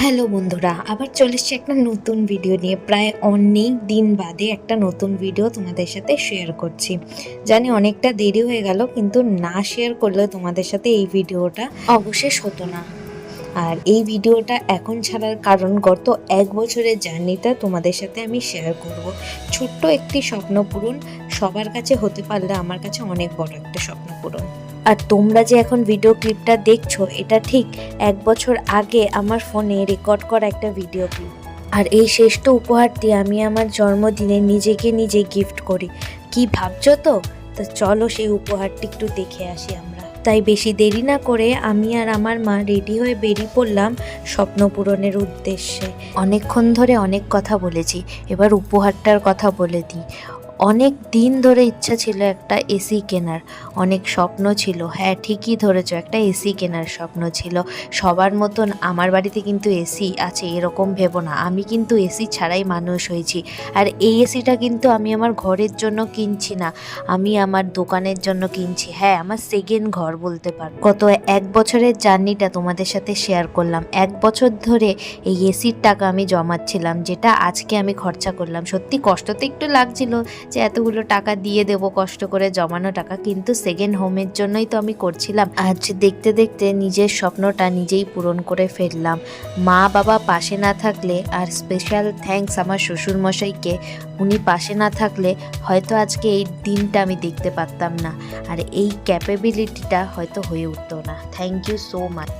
Hello বন্ধুরা, আবার চলে এসছি একটা নতুন ভিডিও নিয়ে। প্রায় অনেক দিন বাদে একটা নতুন ভিডিও তোমাদের সাথে শেয়ার করছি। জানি অনেকটা দেরি হয়ে গেল, কিন্তু না শেয়ার করলেও তোমাদের সাথে এই ভিডিওটা অবশেষ হতো না। আর এই ভিডিওটা এখন ছাড়ার কারণ গত এক বছরের জার্নিটা তোমাদের সাথে আমি শেয়ার করব। ছোট্ট একটি স্বপ্ন পূরণ সবার কাছে হতে পারলে আমার কাছে অনেক বড় একটা স্বপ্ন পূরণ। আর তোমরা যে এখন ভিডিও ক্লিপটা দেখছ, এটা ঠিক এক বছর আগে আমার ফোনে রেকর্ড করা একটা ভিডিও ক্লিপ আর এই শ্রেষ্ঠ উপহারটি আমি আমার জন্মদিনে নিজেকে নিজে গিফট করি। কি ভাবছ তো? তা চলো সেই উপহারটি একটু দেখে আসি আমরা। তাই বেশি দেরি না করে আমি আর আমার মা রেডি হয়ে বেরিয়ে পড়লাম স্বপ্ন পূরণের উদ্দেশ্যে। অনেকক্ষণ ধরে অনেক কথা বলেছি। এবার উপহারটার কথা বলে দিই। অনেক দিন ধরে ইচ্ছা ছিল একটা এসি কেনার। অনেক স্বপ্ন ছিল। হ্যাঁ ঠিকই ধরেছো, একটা এসি কেনার স্বপ্ন ছিল। সবার মতন আমার বাড়িতে কিন্তু এসি আছে, এরকম ভেবো না। আমি কিন্তু এসি ছাড়াই মানুষ হয়েছি। আর এই এসিটা কিন্তু আমি আমার ঘরের জন্য কিনছি না। আমি আমার দোকানের জন্য কিনছি। হ্যাঁ আমার সেকেন্ড ঘর বলতে পারো। গত এক বছরের জার্নিটা তোমাদের সাথে শেয়ার করলাম। এক বছর ধরে এই এসির টাকা আমি জমাচ্ছিলাম, যেটা আজকে আমি খরচা করলাম। সত্যি কষ্ট তো একটু লাগছিল যে এতগুলো টাকা দিয়ে দেবো, কষ্ট করে জমানো টাকা, কিন্তু সেকেন্ড হোমের জন্যই তো আমি করছিলাম। আজ দেখতে দেখতে নিজের স্বপ্নটা নিজেই পূরণ করে ফেললাম। মা বাবা পাশে না থাকলে আর স্পেশাল থ্যাঙ্কস আমার শ্বশুর মশাইকে উনি পাশে না থাকলে হয়তো আজকে এই দিনটা আমি দেখতে পারতাম না। আর এই ক্যাপেবিলিটিটা হয়তো হয়ে উঠতো না। Thank you so much